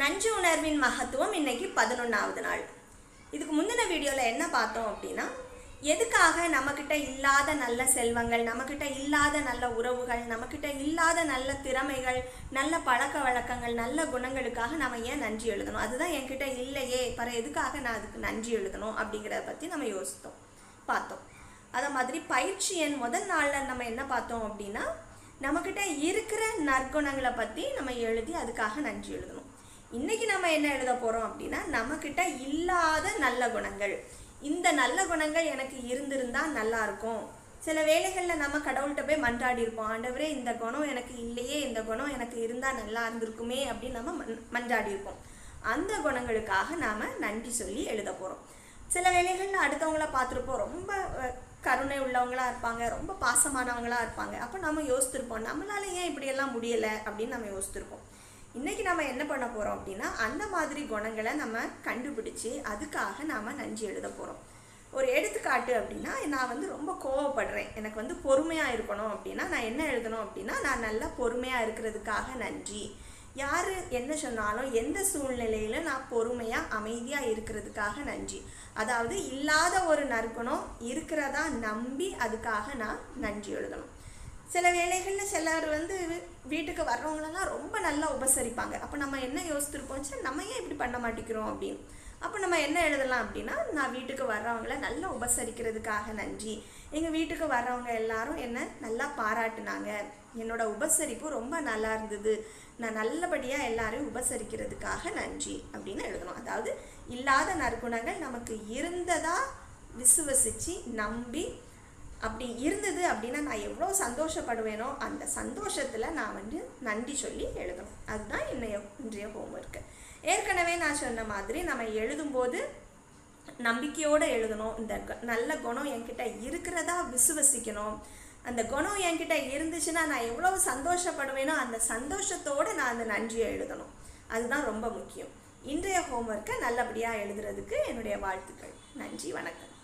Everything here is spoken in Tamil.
நஞ்சு உணர்வின் மகத்துவம் இன்னைக்கு பதினொன்றாவது நாள். இதுக்கு முந்தின வீடியோவில் என்ன பார்த்தோம் அப்படின்னா எதுக்காக நம்மக்கிட்ட இல்லாத நல்ல செல்வங்கள் நம்மக்கிட்ட இல்லாத நல்ல உறவுகள் நம்மக்கிட்ட இல்லாத நல்ல திறமைகள் நல்ல பழக்க வழக்கங்கள் நல்ல குணங்களுக்காக நம்ம ஏன் நன்றி எழுதணும்? அதுதான் என்கிட்ட இல்லையே பர எதுக்காக நான் அதுக்கு நன்றி எழுதணும் அப்படிங்கிறத பற்றி நம்ம யோசித்தோம் பார்த்தோம். அதை மாதிரி பயிற்சி எண் முதல் நாளில் நம்ம என்ன பார்த்தோம் அப்படின்னா நம்மக்கிட்ட இருக்கிற நற்குணங்களை பற்றி நம்ம எழுதி அதுக்காக நன்றி எழுதணும். இன்றைக்கி நம்ம என்ன எழுத போகிறோம் அப்படின்னா நம்மக்கிட்ட இல்லாத நல்ல குணங்கள். இந்த நல்ல குணங்கள் எனக்கு இருந்திருந்தால் நல்லா இருக்கும். சில வேளைகளில் நம்ம கடவுள்கிட்ட போய் மன்றாடி இருப்போம். ஆண்டவரே இந்த குணம் எனக்கு இல்லையே இந்த குணம் எனக்கு இருந்தால் நல்லா இருந்திருக்குமே அப்படின்னு நம்ம மன் மன்றாடி இருப்போம். அந்த குணங்களுக்காக நாம் நன்றி சொல்லி எழுத போகிறோம் சில வேளைகளில் அடுத்தவங்கள பார்த்துருப்போம். ரொம்ப கருணை உள்ளவங்களா இருப்பாங்க. ரொம்ப பாசமானவங்களா இருப்பாங்க. அப்போ நம்ம யோசித்திருப்போம். நம்மளால ஏன் இப்படியெல்லாம் முடியலை அப்படின்னு நம்ம யோசித்திருப்போம். இன்றைக்கி நம்ம என்ன பண்ண போகிறோம் அப்படின்னா அந்த மாதிரி குணங்களை நம்ம கண்டுபிடிச்சி அதுக்காக நாம் நன்றி எழுத போகிறோம் ஒரு எடுத்துக்காட்டு அப்படின்னா நான் வந்து ரொம்ப கோவப்படுறேன். எனக்கு வந்து பொறுமையாக இருக்கணும் அப்படின்னா நான் என்ன எழுதணும் அப்படின்னா நான் நல்லா பொறுமையாக இருக்கிறதுக்காக நன்றி. யார் என்ன சொன்னாலும் எந்த சூழ்நிலையில் நான் பொறுமையாக அமைதியாக இருக்கிறதுக்காக நன்றி. அதாவது இல்லாத ஒரு நற்குணம் இருக்கிறதா நம்பி அதுக்காக நான் நன்றி எழுதணும். சில வேளைகளில் சிலர் வந்து வீட்டுக்கு வர்றவங்களெல்லாம் ரொம்ப நல்லா உபசரிப்பாங்க. அப்போ நம்ம என்ன யோசித்திருப்போம் நம்ம ஏன் இப்படி பண்ண மாட்டேங்கிறோம் அப்படின்னு. அப்போ நம்ம என்ன எழுதலாம் அப்படின்னா நான் வீட்டுக்கு வர்றவங்கள நல்லா உபசரிக்கிறதுக்காக நன்றி. எங்கள் வீட்டுக்கு வர்றவங்க எல்லாரும் என்னை நல்லா பாராட்டுனாங்க. என்னோட உபசரிப்பு ரொம்ப நல்லா இருந்தது. நான் நல்லபடியாக எல்லாரையும் உபசரிக்கிறதுக்காக நன்றி அப்படின்னு எழுதணும். அதாவது இல்லாத நற்குணங்கள் நமக்கு இருந்ததா விசுவசித்து நம்பி அப்படி இருந்தது அப்படின்னா நான் எவ்வளோ சந்தோஷப்படுவேனோ அந்த சந்தோஷத்தில் நான் வந்து நன்றி சொல்லி எழுதணும். அதுதான் என்னைய இன்றைய ஹோம்ஒர்க்கு ஏற்கனவே நான் சொன்ன மாதிரி நம்ம எழுதும்போது நம்பிக்கையோடு எழுதணும். இந்த க- நல்ல குணம் என்கிட்ட இருக்கிறதா விசுவசிக்கணும். அந்த குணம் என்கிட்ட இருந்துச்சுன்னா நான் எவ்வளவு சந்தோஷப்படுவேனோ அந்த சந்தோஷத்தோடு நான் அந்த நன்றியை எழுதணும். அதுதான் ரொம்ப முக்கியம். இன்றைய ஹோம்ஒர்க்கை நல்லபடியாக எழுதுறதுக்கு என்னுடைய வாழ்த்துக்கள். நன்றி வணக்கம்.